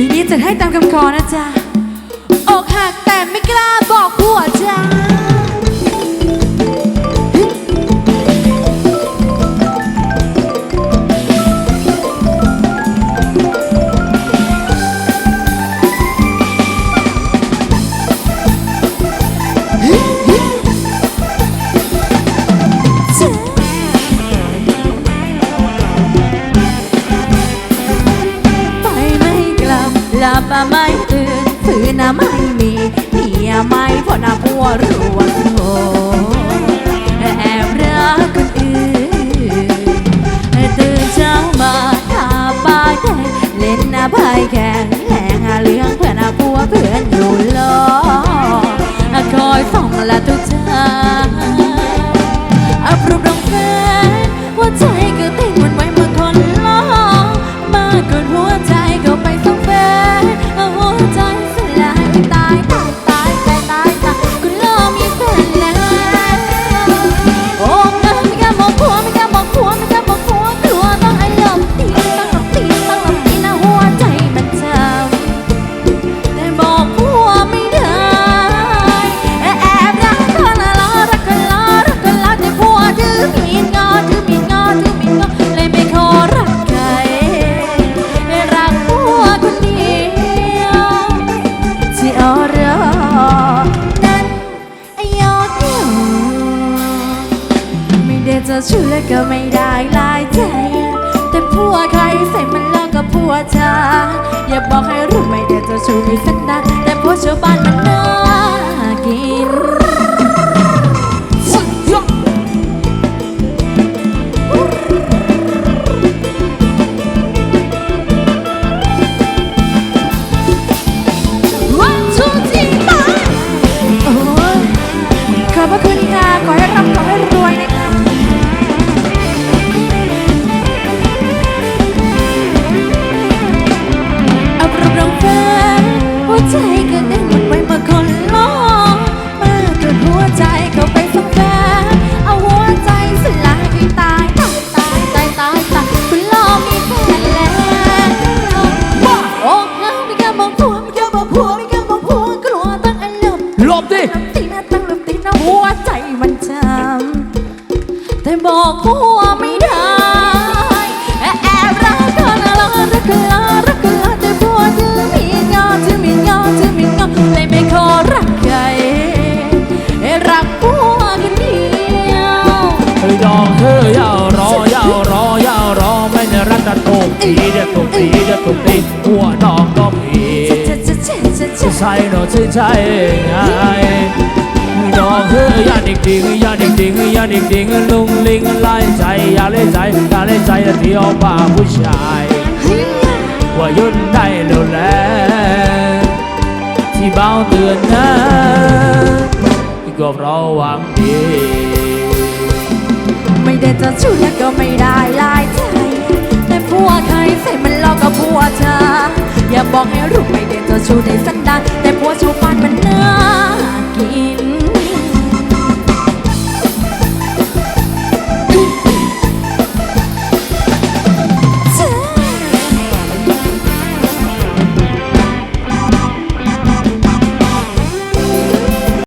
ปีนี้จะให้ตามคำขอนะจ๊ะอกหักแต่ไม่กล้าบอกผัวจ้า หลับมาไม่ตื่นฝืนนะไม่มีเมียไม่พอน้าพัวรวนโหแอบรักคนอื่นตื่นเช้ามาทาปากแดงเล่นน้าพายแข่งแหงหาเรื่องเพื่อนน้าพัวเพื่อนอยู่รอคอยส่องละทุกทา เจะชู้แล้วก็ไม่ได้ลายใจ แต่ผัวใครใส่มันแล้วก็ผัวเธอย่าบอกให้รู้ไม่ได้เจะชู้ในสันดาแต่ผัวชาวบ้านมันน่า มณ์หลบดิตีนะตั้งหลับตีนะหัวใจมันจำแต่บอกผัวไม่ได้แอบรักกันละรักกันละรักกันละแต่ผัวถือมีเงอถือมีเงอถือมีเงอเลยไม่ขอรักใครรักผัวคนเดียวเฮ้ยดองเธอยาวรอยาวรอยาวรอไม่ได้รักแต่ตกตีเดี๋ยวตกตีเดี๋ยวตกตี ใช่เนาะใช่ใช่ไงดองเธอยาดิกดิงยาดิกดิงยาดิกดิงลุงลิงไล่ใจอย่าเล่นใจอย่าเล่นใจเที่ยวบ้าผู้ชายว่ายุ่นได้แล้วแหละที่เบาเตือนนะก็เพราะหวังดี ไม่ได้จะชู้แล้วก็ไม่ได้ลายใจแต่ผัวเคยใส่มันลอกกับผัวเธออย่าบอกให้รู้ไม่ได้ จะชู้ในสันดานแต่ผัวชาวบ้านมันเนื้อกิน